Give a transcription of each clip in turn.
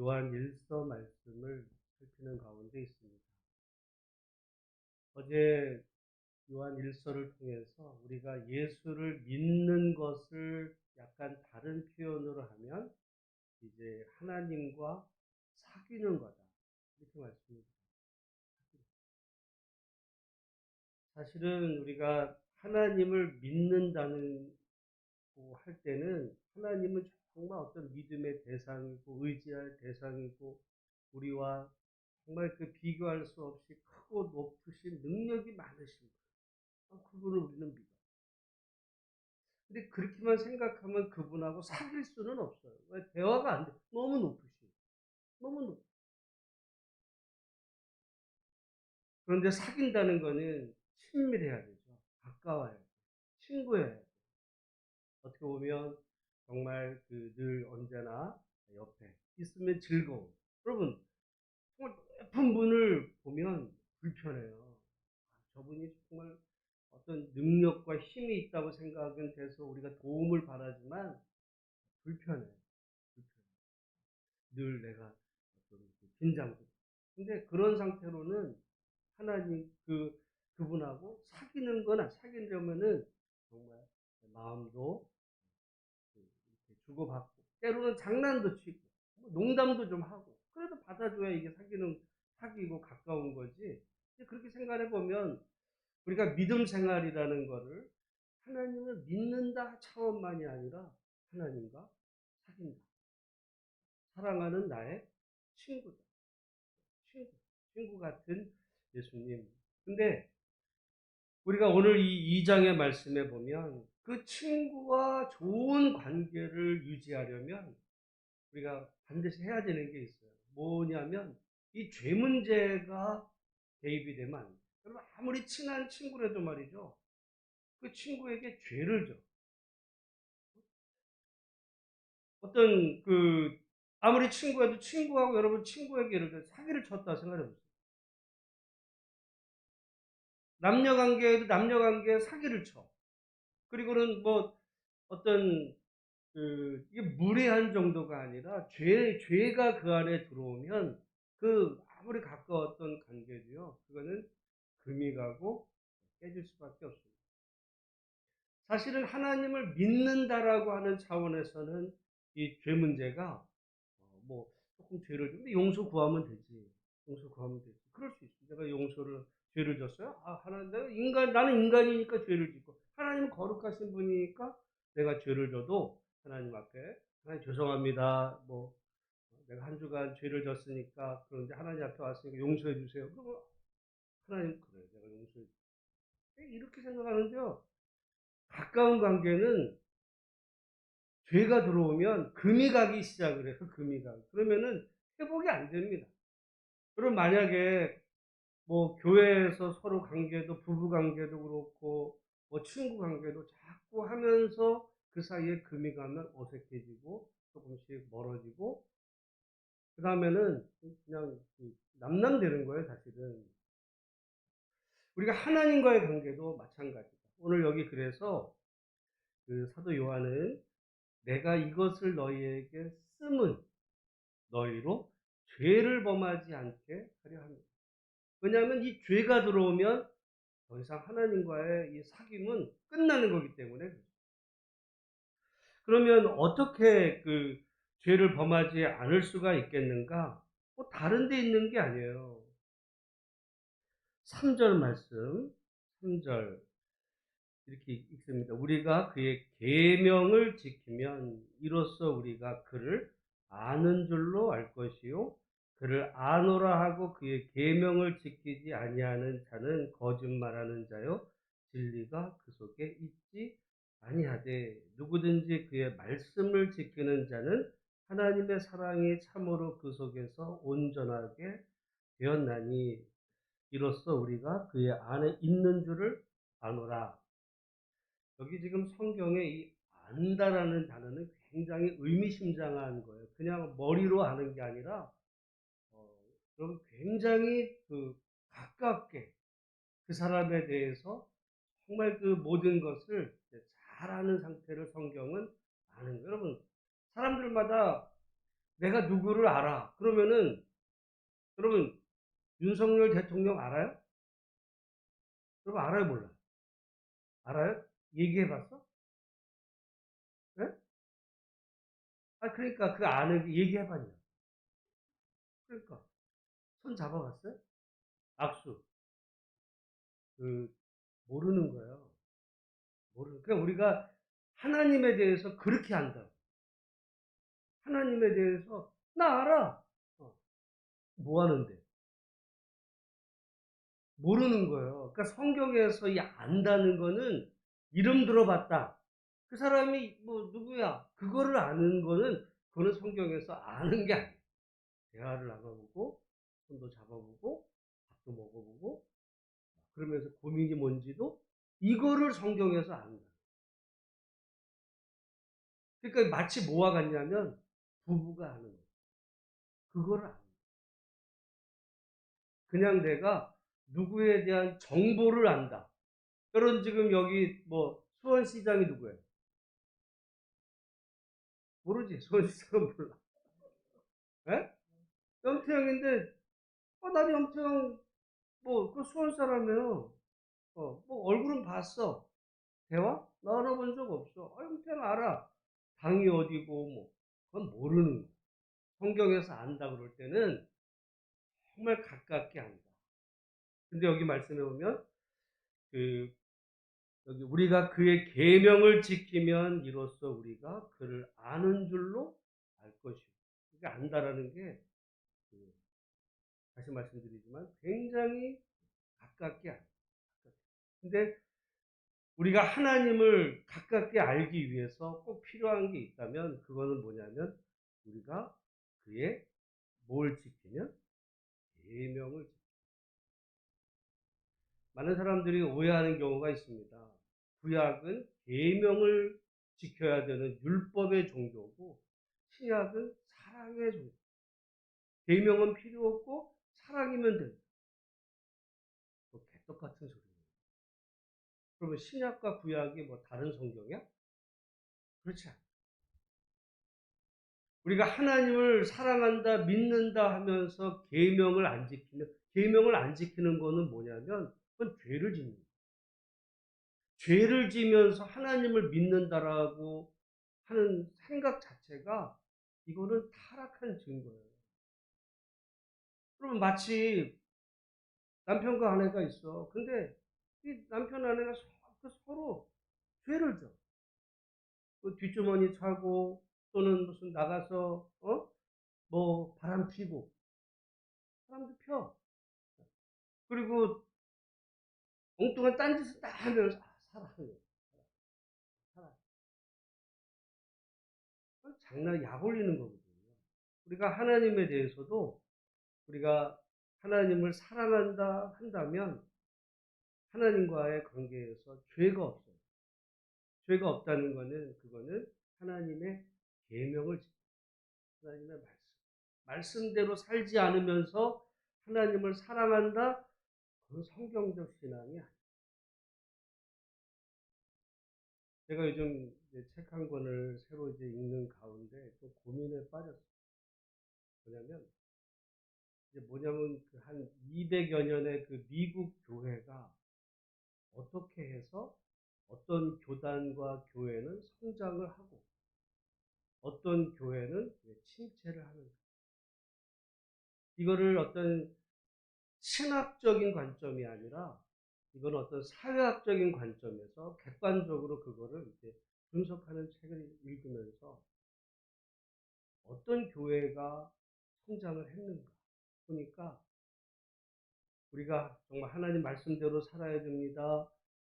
요한 1서 말씀을 살피는 가운데 있습니다. 어제 요한 1서를 통해서 우리가 예수를 믿는 것을 약간 다른 표현으로 하면 이제 하나님과 사귀는 거다. 이렇게 말씀을 사실은 우리가 하나님을 믿는다는 할 때는 하나님은 정말 어떤 믿음의 대상이고 의지할 대상이고 우리와 정말 그 비교할 수 없이 크고 높으신 능력이 많으신 분. 그분을 우리는 믿어. 근데 그렇게만 생각하면 그분하고 사귈 수는 없어요. 왜? 대화가 안 돼. 너무 높으시. 너무 높. 그런데 사귄다는 거는 친밀해야 되죠. 가까워야 돼. 친구해야 돼. 어떻게 보면 정말 그 늘 언제나 옆에 있으면 즐거워. 여러분, 정말 높은 분을 보면 불편해요. 아, 저분이 정말 어떤 능력과 힘이 있다고 생각은 돼서 우리가 도움을 바라지만 불편해. 불편해. 늘 내가 어떤 그 긴장도. 근데 그런 상태로는 하나님 그 그분하고 사귀는 거나 사귀려면은 정말 마음도 주고받고 때로는 장난도 치고 뭐 농담도 좀 하고 그래도 받아줘야 이게 사귀는 사귀고 가까운 거지. 그렇게 생각해 보면 우리가 믿음 생활이라는 거를 하나님을 믿는다 차원만이 아니라 하나님과 사귄다. 사랑하는 나의 친구다. 친구. 친구 같은 예수님. 근데 우리가 오늘 이 2장의 말씀에 보면 그 친구와 좋은 관계를 유지하려면 우리가 반드시 해야 되는 게 있어요. 뭐냐면 이 죄 문제가 대입이 되면. 여러분 아무리 친한 친구라도 말이죠. 그 친구에게 죄를 줘. 어떤 그 아무리 친구여도 친구하고 여러분 친구에게 예를 들어 사기를 쳤다 생각해 보세요. 남녀 관계에도 남녀 관계에 사기를 쳐. 그리고는 뭐 어떤 그 무례한 정도가 아니라 죄 죄가 그 안에 들어오면 그 아무리 가까웠던 관계도요. 그거는 금이 가고 깨질 수밖에 없습니다. 사실은 하나님을 믿는다라고 하는 차원에서는 이 죄 문제가 어, 뭐 조금 죄를 근데 용서 구하면 되지. 용서 구하면 되지. 그럴 수 있어. 내가 용서를 죄를 졌어요? 아, 하나님, 내가 인간, 나는 인간이니까 죄를 짓고, 하나님은 거룩하신 분이니까 내가 죄를 져도 하나님 앞에, 하나님 죄송합니다. 뭐, 내가 한 주간 죄를 졌으니까, 그런데 하나님 앞에 왔으니까 용서해 주세요. 그러면 하나님, 그래, 내가 용서해 주세요. 이렇게 생각하는데요. 가까운 관계는 죄가 들어오면 금이 가기 시작을 해서 금이 가기. 그러면은 회복이 안 됩니다. 그럼 만약에 뭐 교회에서 서로 관계도 부부 관계도 그렇고 뭐 친구 관계도 자꾸 하면서 그 사이에 금이 가면 어색해지고 조금씩 멀어지고 그 다음에는 그냥 남남되는 거예요 사실은 우리가 하나님과의 관계도 마찬가지다 오늘 여기 그래서 그 사도 요한은 내가 이것을 너희에게 쓰은 너희로 죄를 범하지 않게 하려 합니다. 왜냐하면 이 죄가 들어오면 더 이상 하나님과의 이 사귐은 끝나는 거기 때문에 그러면 어떻게 그 죄를 범하지 않을 수가 있겠는가? 뭐 다른 데 있는 게 아니에요. 3절 말씀, 3절 이렇게 읽습니다. 우리가 그의 계명을 지키면 이로써 우리가 그를 아는 줄로 알 것이요 그를 아노라 하고 그의 계명을 지키지 아니하는 자는 거짓말하는 자요 진리가 그 속에 있지 아니하되 누구든지 그의 말씀을 지키는 자는 하나님의 사랑이 참으로 그 속에서 온전하게 되었나니 이로써 우리가 그의 안에 있는 줄을 아노라. 여기 지금 성경에 이 안다라는 단어는 굉장히 의미심장한 거예요. 그냥 머리로 아는 게 아니라 그럼 굉장히 그 가깝게 그 사람에 대해서 정말 그 모든 것을 잘 아는 상태를 성경은 아는 거예요. 여러분, 사람들마다 내가 누구를 알아. 그러면은 여러분 윤석열 대통령 알아요? 여러분 알아요 몰라요? 알아요? 얘기해봤어? 네? 아 그러니까 그 아는 얘기해봤냐? 그러니까 손 잡아봤어요? 악수. 그 모르는 거예요. 모르는. 그러니까 우리가 하나님에 대해서 그렇게 안다. 하나님에 대해서 나 알아. 어. 뭐 하는데? 모르는 거예요. 그러니까 성경에서 이 안다는 거는 이름 들어봤다. 그 사람이 뭐 누구야? 그거를 아는 거는 그거는 성경에서 아는 게 아니에요. 대화를 나눠보고 손도 잡아보고 밥도 먹어보고 그러면서 고민이 뭔지도 이거를 성경에서 안다. 그러니까 마치 뭐와 같냐면 부부가 아는 거. 그거를 거. 그냥 내가 누구에 대한 정보를 안다. 여러분 지금 여기 뭐 수원시장이 누구예요? 모르지. 수원시장은 몰라. 에? 염태영인데 어, 나도 염태영 뭐그 수원 사람이에요. 어, 뭐 얼굴은 봤어. 대화? 나눠본 적 없어. 아, 염태영 알아. 당이 어디고 뭐 그건 모르는 거. 성경에서 안다 그럴 때는 정말 가깝게 안다. 근데 여기 말씀해 보면 그 여기 우리가 그의 계명을 지키면 이로써 우리가 그를 아는 줄로 알 것이고 이게 안다라는 게 그, 다시 말씀드리지만 굉장히 가깝게 안다. 근데 우리가 하나님을 가깝게 알기 위해서 꼭 필요한 게 있다면 그거는 뭐냐면 우리가 그의 뭘 지키면 계명을 지키면 많은 사람들이 오해하는 경우가 있습니다. 구약은 계명을 지켜야 되는 율법의 종교고 신약은 사랑의 종교. 계명은 필요 없고 사랑이면 된다. 뭐 개떡 같은 소리예요. 그러면 신약과 구약이 뭐 다른 성경이야? 그렇지 않아. 우리가 하나님을 사랑한다, 믿는다 하면서 계명을 안 지키면 계명을 안 지키는 거는 뭐냐면 그건 죄를 짓는 거예요. 죄를 지면서 하나님을 믿는다라고 하는 생각 자체가 이거는 타락한 증거예요. 그러면 마치 남편과 아내가 있어. 근데 이 남편 아내가 서로 죄를 져. 그 뒷주머니 차고 또는 무슨 나가서 어 뭐 바람 피고 바람도 펴. 그리고 엉뚱한 딴짓을 다 하면서 아, 살아하는 살아. 장난 약 올리는 거거든요. 우리가 하나님에 대해서도 우리가 하나님을 사랑한다 한다면 하나님과의 관계에서 죄가 없어요. 죄가 없다는 것은 그거는 하나님의 계명을 하나님의 말씀 말씀대로 살지 않으면서 하나님을 사랑한다 그건 성경적 신앙이 아니에요. 제가 요즘 책 한 권을 새로 이제 읽는 가운데 또 고민에 빠졌어요. 뭐냐면, 이제 뭐냐면 그 한 200여 년의 그 미국 교회가 어떻게 해서 어떤 교단과 교회는 성장을 하고 어떤 교회는 침체를 하는가. 이거를 어떤 신학적인 관점이 아니라 이건 어떤 사회학적인 관점에서 객관적으로 그거를 이제 분석하는 책을 읽으면서 어떤 교회가 성장을 했는가 보니까 우리가 정말 하나님 말씀대로 살아야 됩니다.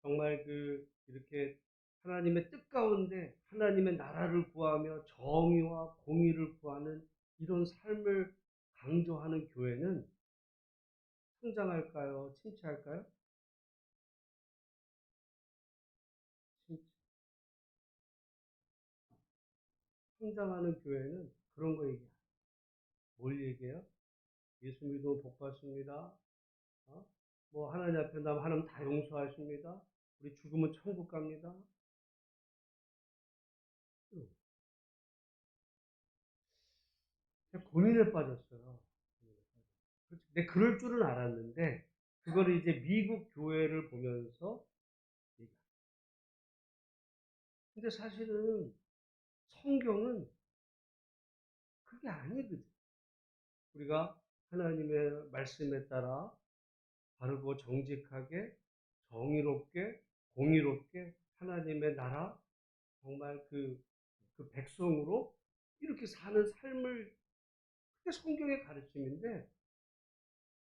정말 그 이렇게 하나님의 뜻 가운데 하나님의 나라를 구하며 정의와 공의를 구하는 이런 삶을 강조하는 교회는 성장할까요? 침체할까요? 침체. 성장하는 교회는 그런 거 얘기해요. 뭘 얘기해요? 예수 믿으면 복 받습니다. 어? 뭐 하나님 앞에 나면 하나님 다 용서하십니다. 우리 죽으면 천국 갑니다. 고민에 빠졌어요. 내 그럴 줄은 알았는데 그거를 이제 미국 교회를 보면서. 근데 사실은 성경은 그게 아니거든. 우리가 하나님의 말씀에 따라 바르고 정직하게 정의롭게 공의롭게 하나님의 나라 정말 그, 그 백성으로 이렇게 사는 삶을 그게 성경의 가르침인데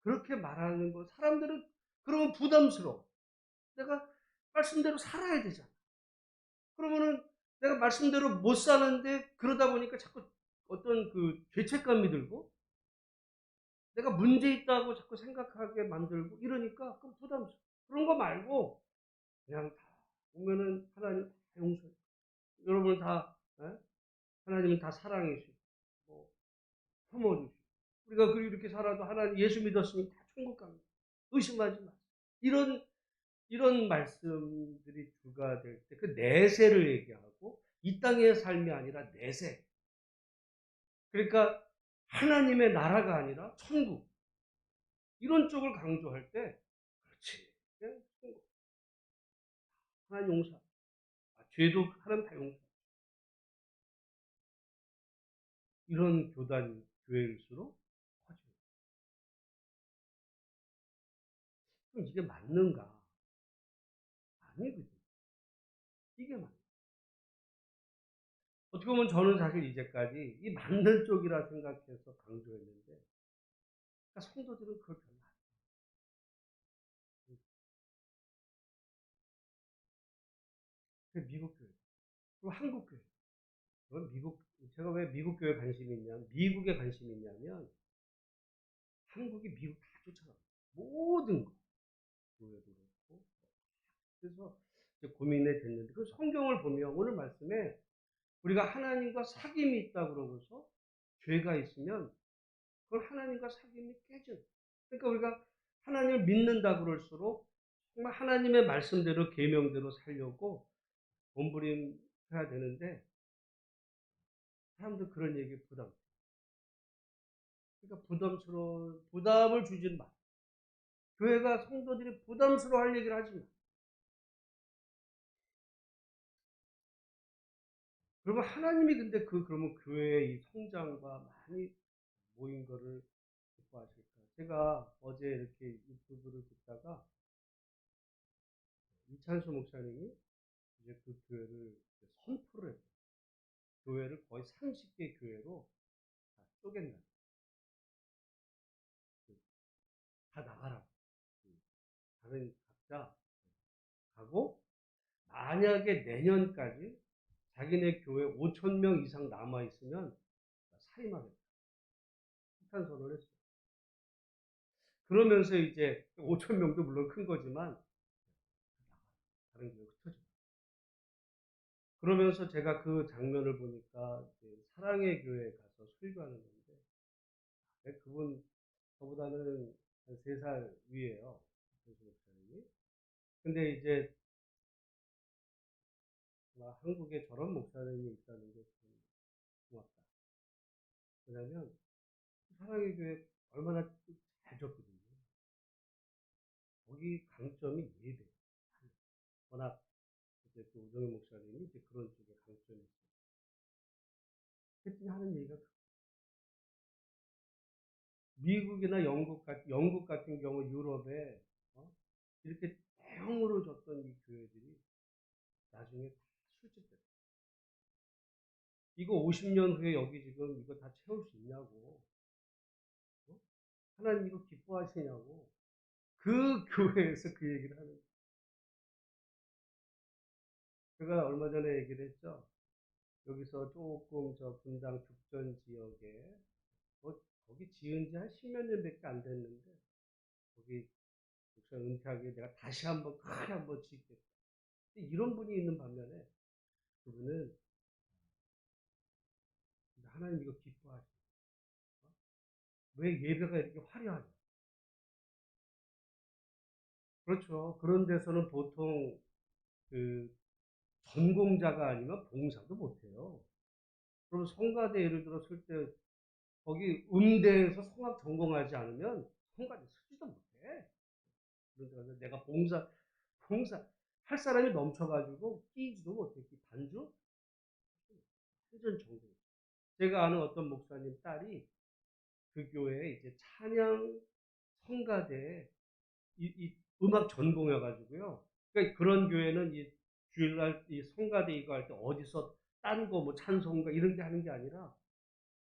그렇게 말하는 거 사람들은 그러면 부담스러워. 내가 말씀대로 살아야 되잖아. 그러면은 내가 말씀대로 못 사는데 그러다 보니까 자꾸 어떤 그 죄책감이 들고 내가 문제 있다고 자꾸 생각하게 만들고 이러니까 그럼 부담스러워. 그런 거 말고 그냥 다 보면은 하나님 다 용서해. 여러분 다 예? 하나님은 다 사랑이시고 뭐 품어주시고 우리가 그 이렇게 살아도 하나님 예수 믿었으니 다 천국 갑니다. 의심하지 마. 이런 이런 말씀들이 주가 될 때 그 내세를 얘기하고 이 땅의 삶이 아니라 내세. 그러니까 하나님의 나라가 아니라 천국. 이런 쪽을 강조할 때 그렇지. 예? 천국. 하나님 용서. 아, 죄도 하나님 다 용서. 이런 교단 교회일수록 커져요. 그럼 이게 맞는가? 아니거든. 보면 저는 사실 이제까지 이 맞는 쪽이라 생각해서 강조했는데, 그러니까 성도들은 그걸 별로 안. 그 미국 교회, 그리고 한국 교회. 그건 미국, 제가 왜 미국 교회 관심이 있냐, 미국에 관심이 있냐면, 한국이 미국 다 쫓아가. 모든 거. 교회도 그렇고. 그래서 고민이 됐는데, 그 성경을 보면 오늘 말씀에 우리가 하나님과 사귐이 있다 그러고서 죄가 있으면 그걸 하나님과 사귐이 깨져요. 그러니까 우리가 하나님을 믿는다 그럴수록 정말 하나님의 말씀대로 계명대로 살려고 몸부림해야 되는데 사람들 그런 얘기 부담. 그러니까 부담스러워 부담을 주진 마. 교회가 성도들이 부담스러워할 얘기를 하지 마. 그러면 하나님이 근데 그 그러면 교회의 이 성장과 많이 모인 거를 기뻐하실까? 제가 어제 이렇게 유튜브를 듣다가 이찬수 목사님이 이제 그 교회를 선포를 했어요. 교회를 거의 30개 교회로 다 쪼갠다. 다 나가라. 다른 각자 가고 만약에 내년까지 자기네 교회 5천 명 이상 남아 있으면 사임하겠다. 폭탄 선언을 했어요. 그러면서 이제 5천 명도 물론 큰 거지만 다른 교회 흩어져. 그러면서 제가 그 장면을 보니까 사랑의 교회에 가서 설교하는 건데 네, 그분 저보다는 한 3살 위에요. 근데 이제 한국에 저런 목사님이 있다는 게 참 고맙다. 왜냐면 사랑의 교회 얼마나 잘 줬거든요. 거기 강점이 예배. 워낙 이제 그 우정희 목사님이 이제 그런 쪽에 강점이 있어요. 그랬더니 하는 얘기가 미국이나 영국 같 영국 같은 경우 유럽에 어? 이렇게 대형으로 줬던 이 교회들이 나중에 다 수집됐어. 이거 50년 후에 여기 지금 이거 다 채울 수 있냐고. 어? 하나님 이거 기뻐하시냐고. 그 교회에서 그 얘기를 하는. 제가 얼마 전에 얘기를 했죠. 여기서 조금 저 분당 죽전 지역에 뭐 거기 지은 지 한 십몇 년밖에 안 됐는데 거기 목사 은퇴하게 내가 다시 한번 크게 한번 짓겠다. 이런 분이 있는 반면에 그분은 하나님 이거 기뻐하시. 어? 왜 예배가 이렇게 화려하냐? 그렇죠. 그런 데서는 보통 그 전공자가 아니면 봉사도 못해요. 그럼 성가대 예를 쓸때 거기 음대에서 성악 전공하지 않으면 성가대 서지도 못해. 그런 데 가서 내가 봉사, 봉사, 할 사람이 넘쳐가지고 끼지도. 이 반주? 완전 전공. 제가 아는 어떤 목사님 딸이 그 교회에 이제 찬양 성가대에 이, 이 음악 전공해가지고요. 그러니까 그런 교회는 이 주일날 이 성가대 이거 할 때 어디서 딴 거 뭐 찬송가 이런 게 하는 게 아니라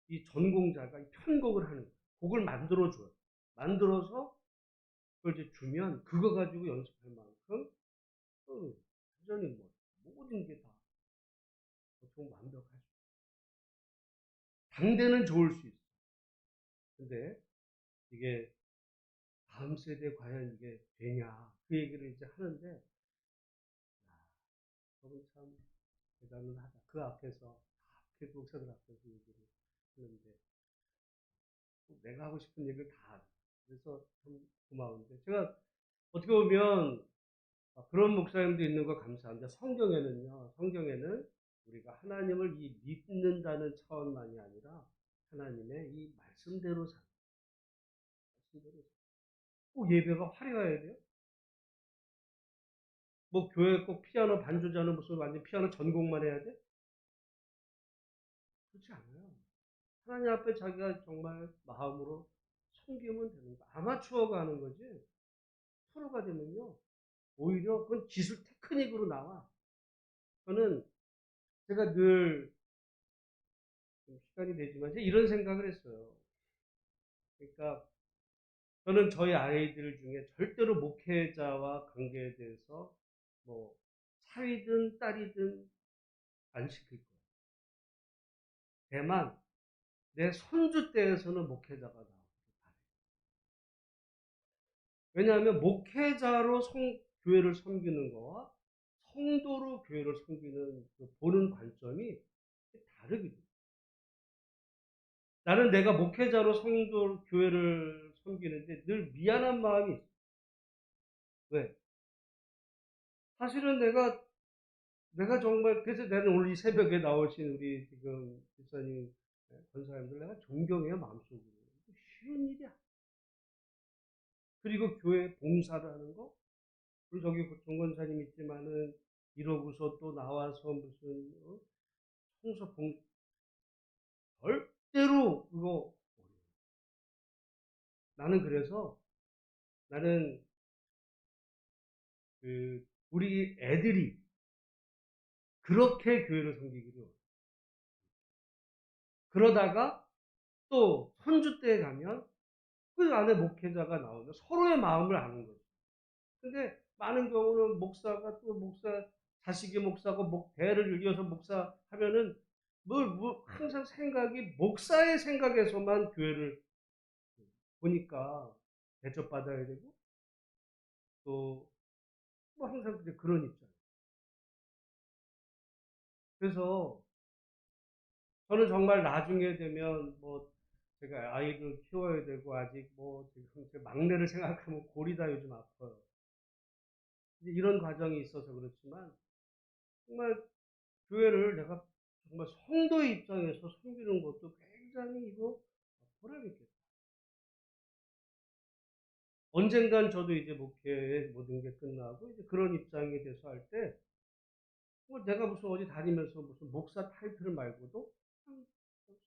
이 전공자가 이 편곡을 하는 거예요. 곡을 만들어 줘요. 만들어서 그걸 이제 주면 그거 가지고 연습할 만큼 어, 완전히 뭐 모든 게 다 보통 완벽하죠. 당대는 좋을 수 있어. 근데 이게 다음 세대에 과연 이게 되냐 그 얘기를 이제 하는데 저는 참 대단은 하다. 그 앞에서 그 목사들 앞에서 얘기를 하는데 내가 하고 싶은 얘기를 다. 그래서 참 고마운데 제가 어떻게 보면 아, 그런 목사님도 있는 거 감사합니다. 성경에는요, 성경에는 우리가 하나님을 이 믿는다는 차원만이 아니라 하나님의 이 말씀대로 사는 말씀대로 꼭 예배가 화려해야 돼요? 뭐 교회 꼭 피아노 반주자는 무슨 완전 피아노 전공만 해야 돼? 그렇지 않아요. 하나님 앞에 자기가 정말 마음으로 섬기면 되는 거. 아마추어가 하는 거지. 프로가 되면요. 오히려 그건 기술 테크닉으로 나와. 저는 제가 늘좀 시간이 되지만 이런 생각을 했어요. 그러니까 저는 저희 아이들 중에 절대로 목회자와 관계에 대해서 뭐 사위든 딸이든 안 시킬 거예요. 다만 내 손주 때에서는 목회자가 바래요. 왜냐하면 목회자로 성, 교회를 섬기는 거와 성도로 교회를 섬기는 그 보는 관점이 다르거든요. 나는 내가 목회자로 성도 교회를 섬기는데 늘 미안한 마음이 있어. 왜? 사실은 내가 내가 정말 그래서 나는 오늘 이 새벽에 나오신 우리 지금 집사님 권사님들 내가 존경해요 마음속으로 쉬운 일이야. 그리고 교회 봉사를 하는 거 우리 저기 정권사님 있지만은 이러고서 또 나와서 무슨 어? 청소 봉 절대로 그거 나는 그래서 나는 그 우리 애들이 그렇게 교회를 섬기기로 그러다가 또 손주 때 가면 그 안에 목회자가 나오면 서로의 마음을 아는 거죠. 근데 많은 경우는 목사가 또 목사 자식이 목사고 목 대를 이어서 목사 하면은 뭘, 뭐 항상 생각이 목사의 생각에서만 교회를 보니까 대접받아야 되고 또 뭐 항상 그런 입장. 그래서 저는 정말 나중에 되면 뭐 제가 아이들 키워야 되고 아직 뭐 지금 제 막내를 생각하면 골이 다 요즘 아파요. 이런 과정이 있어서 그렇지만 정말 교회를 내가 정말 성도의 입장에서 섬기는 것도 굉장히 이거 보람있겠다. 언젠간 저도 이제 목회의 모든 게 끝나고 이제 그런 입장이 돼서 할 때, 뭐 내가 무슨 어디 다니면서 무슨 목사 타이틀 말고도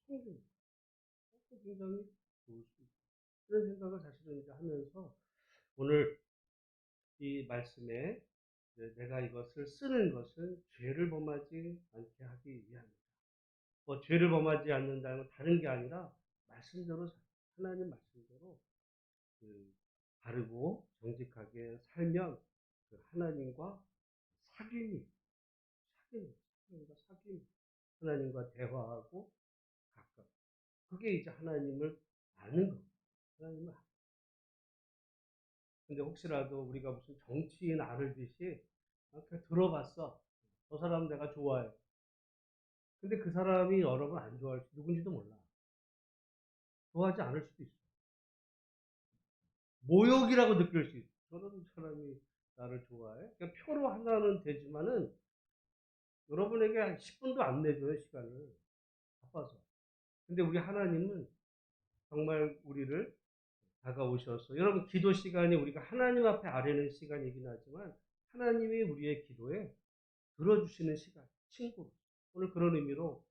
성경 굉장히 좋을 수 있다. 그런 생각을 사실은 이제 하면서 오늘 이 말씀에 내가 이것을 쓰는 것은 죄를 범하지 않게 하기 위함이다. 뭐 죄를 범하지 않는다는 건 다른 게 아니라 말씀대로 하나님 말씀대로 그 바르고 정직하게 살면 그 하나님과 사귐이 사귐 하나님과 사귐 하나님과 대화하고 가깝 그게 이제 하나님을 아는 겁니다. 하나님을 근데 혹시라도 우리가 무슨 정치인 알듯이 이렇게 들어봤어. 저 사람 내가 좋아해. 근데 그 사람이 여러분 안 좋아할 수 누군지도 몰라. 좋아하지 않을 수도 있어. 모욕이라고 느낄 수 있어. 저런 사람이 나를 좋아해? 그러니까 표로 하나는 되지만은 여러분에게 한 10분도 안 내줘요, 시간을. 바빠서. 근데 우리 하나님은 정말 우리를 다가오셔서 여러분 기도 시간이 우리가 하나님 앞에 아뢰는 시간이긴 하지만 하나님이 우리의 기도에 들어주시는 시간, 친구. 오늘 그런 의미로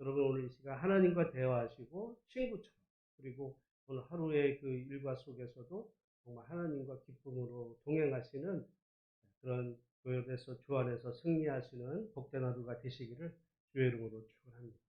여러분 오늘 이 시간 하나님과 대화하시고 친구처럼 그리고 오늘 하루의 그 일과 속에서도 정말 하나님과 기쁨으로 동행하시는 그런 교회에서 주 안에서 승리하시는 복된 하루가 되시기를 주의 이름으로 축원합니다.